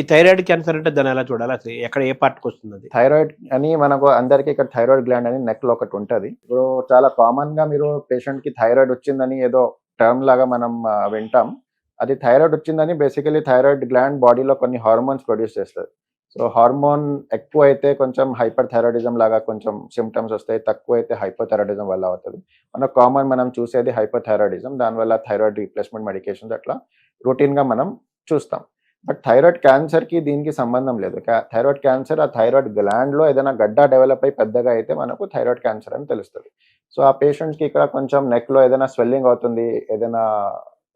ఈ thyroid cancer అంటే దాన్ని ఎలా చూడాలి? అసలు ఎక్కడ ఏ పార్ట్కి వస్తుంది అది థైరాయిడ్ అని మనకు అందరికీ ఇక్కడ థైరాయిడ్ గ్లాండ్ అని నెక్లో ఒకటి ఉంటుంది. ఇప్పుడు చాలా కామన్గా మీరు పేషెంట్కి థైరాయిడ్ వచ్చిందని ఏదో టర్మ్ లాగా మనం వింటాం. అది థైరాయిడ్ వచ్చిందని బేసికలీ థైరాయిడ్ గ్లాండ్ బాడీలో కొన్ని హార్మోన్స్ ప్రొడ్యూస్ చేస్తుంది. సో హార్మోన్ ఎక్కువ అయితే కొంచెం హైపర్ థైరాయిడిజం లాగా కొంచెం సిమ్టమ్స్ వస్తాయి. తక్కువ అయితే హైపర్ థైరాయిడిజం వల్ల అవుతుంది. మన కామన్ మనం చూసేది హైపర్ థైరాయిడిజం దానివల్ల థైరాయిడ్ రీప్లేస్మెంట్ మెడికేషన్స్ అట్లా రొటీన్గా మనం చూస్తాం. బట్ థైరాయిడ్ క్యాన్సర్కి దీనికి సంబంధం లేదు. థైరాయిడ్ క్యాన్సర్ ఆ థైరాయిడ్ గ్లాండ్లో ఏదైనా గడ్డ డెవలప్ అయి పెద్దగా అయితే మనకు థైరాయిడ్ క్యాన్సర్ అని తెలుస్తుంది. సో ఆ పేషెంట్కి ఇక్కడ కొంచెం నెక్లో ఏదైనా స్వెల్లింగ్ అవుతుంది ఏదైనా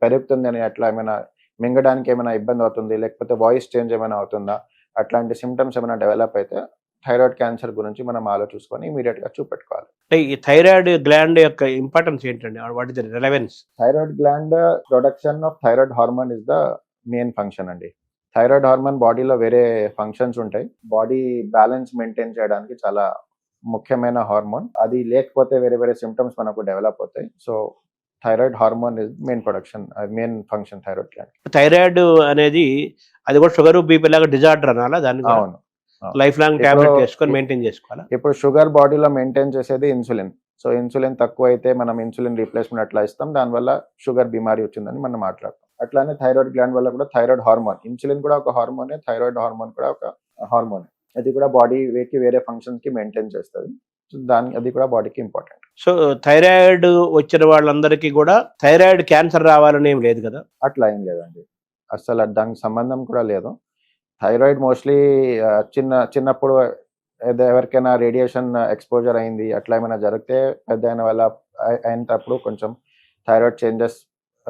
పెరుగుతుంది అని అట్లా ఏమైనా మింగడానికి ఏమైనా ఇబ్బంది అవుతుంది లేకపోతే వాయిస్ చేంజ్ ఏమైనా అవుతుందా అట్లాంటి సిమ్టమ్స్ ఏమైనా డెవలప్ అయితే థైరాయిడ్ క్యాన్సర్ గురించి మనం ఆలోచించుకొని ఇమీడియట్గా చూపెట్టుకోవాలి. అంటే ఈ థైరాయిడ్ గ్లాండ్ యొక్క ఇంపార్టెన్స్ ఏంటండి? What is the relevance? Thyroid gland production of thyroid hormone is the main function అండి. థైరాయిడ్ హార్మోన్ బాడీలో వేరే ఫంక్షన్స్ ఉంటాయి. బాడీ బ్యాలెన్స్ మెయింటైన్ చేయడానికి చాలా ముఖ్యమైన హార్మోన్ అది లేకపోతే వేరే వేరే సిమ్టమ్స్ మనకు డెవలప్ అవుతాయి. So thyroid hormone is main production main function thyroid gland thyroid అనేది అది కూడా షుగర్ బీపీ లాగా డిజార్డర్ అనాలా? దాన్ని అవును. లైఫ్ లాంగ్ టాబ్లెట్ చేసుకొని మెయింటైన్ చేసుకోవాలా? ఇప్పుడు షుగర్ బాడీలో మెయింటైన్ చేసేది ఇన్సులిన్ సో ఇన్సులిన్ తక్కువ అయితే మనం ఇన్సులిన్ రీప్లేస్మెంట్ అట్లా ఇస్తాం. దానివల్ల షుగర్ బీమారి వచ్చిందని మనం మాట్లాడతాం. అట్లానే థైరాయిడ్ గ్లాండ్ వల్ల కూడా థైరాయిడ్ హార్మోన్ ఇన్సులిన్ కూడా ఒక హార్మోనే థైరాయిడ్ హార్మోన్ కూడా ఒక హార్మోన్ అది కూడా బాడీ వేకి వేరే ఫంక్షన్స్కి మెయింటైన్ చేస్తుంది. సో దాని అది కూడా బాడీకి ఇంపార్టెంట్ సో థైరాయిడ్ వచ్చిన వాళ్ళందరికీ కూడా థైరాయిడ్ క్యాన్సర్ రావాలని ఏం లేదు కదా? అట్లా ఏం లేదండి. అసలు దానికి సంబంధం కూడా లేదు. థైరాయిడ్ మోస్ట్లీ చిన్న చిన్నప్పుడు ఏదో ఎవరికైనా రేడియేషన్ ఎక్స్పోజర్ అయింది అట్లా ఏమైనా జరిగితే పెద్ద అయిన వల్ల అయి- అయినప్పుడు కొంచెం థైరాయిడ్ చేంజెస్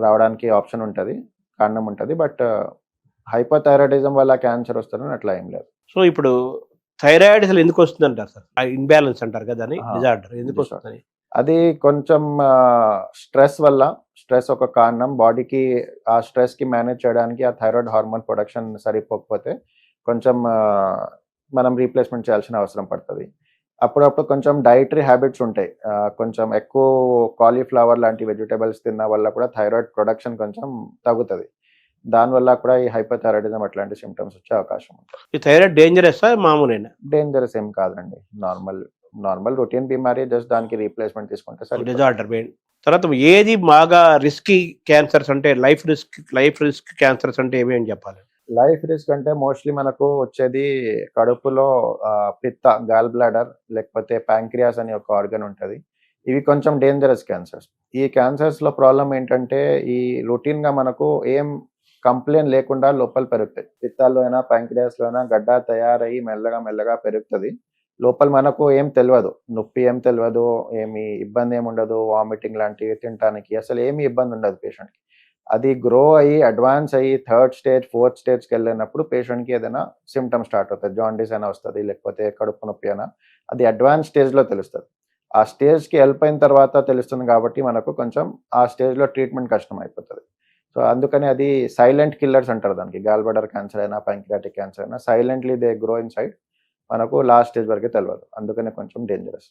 రావడానికి ఆప్షన్ ఉంటుంది కారణం ఉంటుంది. బట్ హైపర్ థైరాయిడిజం వల్ల క్యాన్సర్ వస్తుందని అట్లా ఏం లేదు. సో ఇప్పుడు థైరాయిడ్ అసలు ఎందుకు వస్తుంది అంటారు సార్ ఇన్బ్యాలెన్స్ అంటారు కదా అని డిజార్డర్ ఎందుకు. వస్తుంది అది కొంచెం స్ట్రెస్ వల్ల స్ట్రెస్ ఒక కారణం. బాడీకి ఆ స్ట్రెస్కి మేనేజ్ చేయడానికి ఆ థైరాయిడ్ హార్మోన్ ప్రొడక్షన్ సరిపోకపోతే కొంచెం మనం రీప్లేస్మెంట్ చేయాల్సిన అవసరం పడుతుంది. అప్పుడప్పుడు కొంచెం డైటరీ హ్యాబిట్స్ ఉంటాయి. కొంచెం ఎక్కువ కాలీఫ్లవర్ లాంటి వెజిటేబుల్స్ తిన్న వల్ల కూడా థైరాయిడ్ ప్రొడక్షన్ కొంచెం తగ్గుతుంది. దానివల్ల కూడా ఈ హైపర్ థైరాయిడిజం అట్లాంటి సిమ్టమ్స్ వచ్చే అవకాశం ఉంటుంది ఈ థైరాయిడ్ డేంజరస్ మామూలేనా? డేంజరస్ ఏం కాదండి. నార్మల్ నార్మల్ రొటీన్ బీమారీ జస్ట్ దానికి రీప్లేస్మెంట్ తీసుకుంటే సరే డిజార్డర్ తర్వాత ఏది బాగా రిస్కీ క్యాన్సర్స్ అంటే life risk life risk cancers అంటే ఏమి అని చెప్పాలి? లైఫ్ రిస్క్ అంటే మోస్ట్లీ మనకు వచ్చేది కడుపులో పిత్త గాల్ బ్లాడర్ లేకపోతే ప్యాంక్రియాస్ అనే ఒక ఆర్గన్ ఉంటుంది. ఇవి కొంచెం డేంజరస్ క్యాన్సర్స్ ఈ క్యాన్సర్స్లో ప్రాబ్లం ఏంటంటే ఈ రొటీన్గా మనకు ఏం కంప్లైంట్ లేకుండా లోపల పెరుగుతాయి. పిత్తాల్లో అయినా ప్యాంక్రియాస్లో అయినా గడ్డ తయారయ్యి మెల్లగా మెల్లగా పెరుగుతుంది. లోపల మనకు ఏం తెలియదు నొప్పి ఏం తెలియదు ఏమి ఇబ్బంది ఏమి ఉండదు వామిటింగ్ లాంటివి తినడానికి అసలు ఏమి ఇబ్బంది ఉండదు పేషెంట్కి. అది గ్రో అయ్యి అడ్వాన్స్ అయ్యి థర్డ్ స్టేజ్ ఫోర్త్ స్టేజ్కి వెళ్ళినప్పుడు పేషెంట్కి ఏదైనా సిమ్టమ్ స్టార్ట్ అవుతుంది జాండీస్ అయినా వస్తుంది లేకపోతే కడుపు నొప్పి అయినా. అది అడ్వాన్స్ స్టేజ్లో తెలుస్తుంది. ఆ స్టేజ్కి వెళ్ళిపోయిన తర్వాత తెలుస్తుంది కాబట్టి మనకు కొంచెం ఆ స్టేజ్లో ట్రీట్మెంట్ కష్టం అయిపోతుంది సో అందుకని అది సైలెంట్ కిల్లర్స్ అంటారు దానికి. గాల్బడర్ క్యాన్సర్ అయినా ప్యాంక్రియాటిక్ క్యాన్సర్ అయినా silently they grow inside మనకు లాస్ట్ స్టేజ్ వరకే తెలియదు అందుకనే కొంచెం డేంజరస్